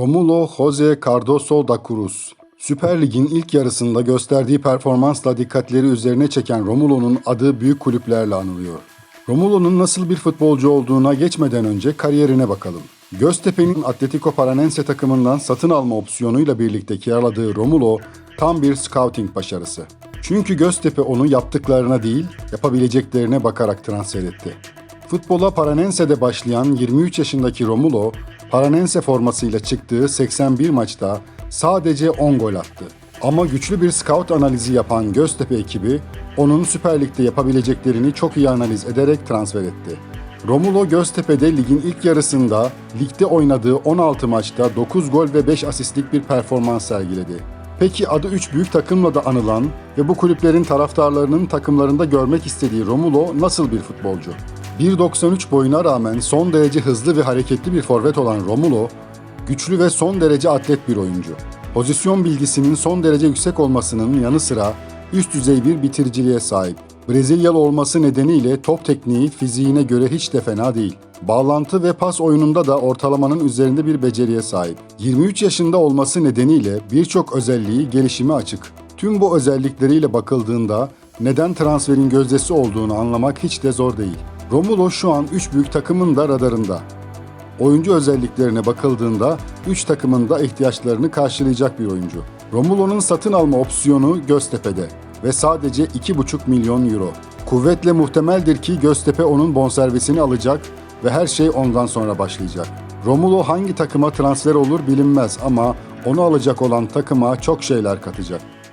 Romulo Jose Cardoso da Cruz. Süper Lig'in ilk yarısında gösterdiği performansla dikkatleri üzerine çeken Romulo'nun adı büyük kulüplerle anılıyor. Romulo'nun nasıl bir futbolcu olduğuna geçmeden önce kariyerine bakalım. Göztepe'nin Atletico Paranense takımından satın alma opsiyonuyla birlikte kiraladığı Romulo tam bir scouting başarısı. Çünkü Göztepe onu yaptıklarına değil, yapabileceklerine bakarak transfer etti. Futbola Paranense'de başlayan 23 yaşındaki Romulo, Paranense formasıyla çıktığı 81 maçta sadece 10 gol attı. Ama güçlü bir scout analizi yapan Göztepe ekibi onun Süper Lig'de yapabileceklerini çok iyi analiz ederek transfer etti. Romulo Göztepe'de ligin ilk yarısında ligde oynadığı 16 maçta 9 gol ve 5 asistlik bir performans sergiledi. Peki adı 3 büyük takımla da anılan ve bu kulüplerin taraftarlarının takımlarında görmek istediği Romulo nasıl bir futbolcu? 1.93 boyuna rağmen son derece hızlı ve hareketli bir forvet olan Romulo, güçlü ve son derece atlet bir oyuncu. Pozisyon bilgisinin son derece yüksek olmasının yanı sıra üst düzey bir bitiriciliğe sahip. Brezilyalı olması nedeniyle top tekniği fiziğine göre hiç de fena değil. Bağlantı ve pas oyununda da ortalamanın üzerinde bir beceriye sahip. 23 yaşında olması nedeniyle birçok özelliği gelişime açık. Tüm bu özellikleriyle bakıldığında neden transferin gözdesi olduğunu anlamak hiç de zor değil. Romulo şu an 3 büyük takımın da radarında. Oyuncu özelliklerine bakıldığında 3 takımın da ihtiyaçlarını karşılayacak bir oyuncu. Romulo'nun satın alma opsiyonu Göztepe'de ve sadece 2,5 milyon euro. Kuvvetle muhtemeldir ki Göztepe onun bonservisini alacak ve her şey ondan sonra başlayacak. Romulo hangi takıma transfer olur bilinmez ama onu alacak olan takıma çok şeyler katacak.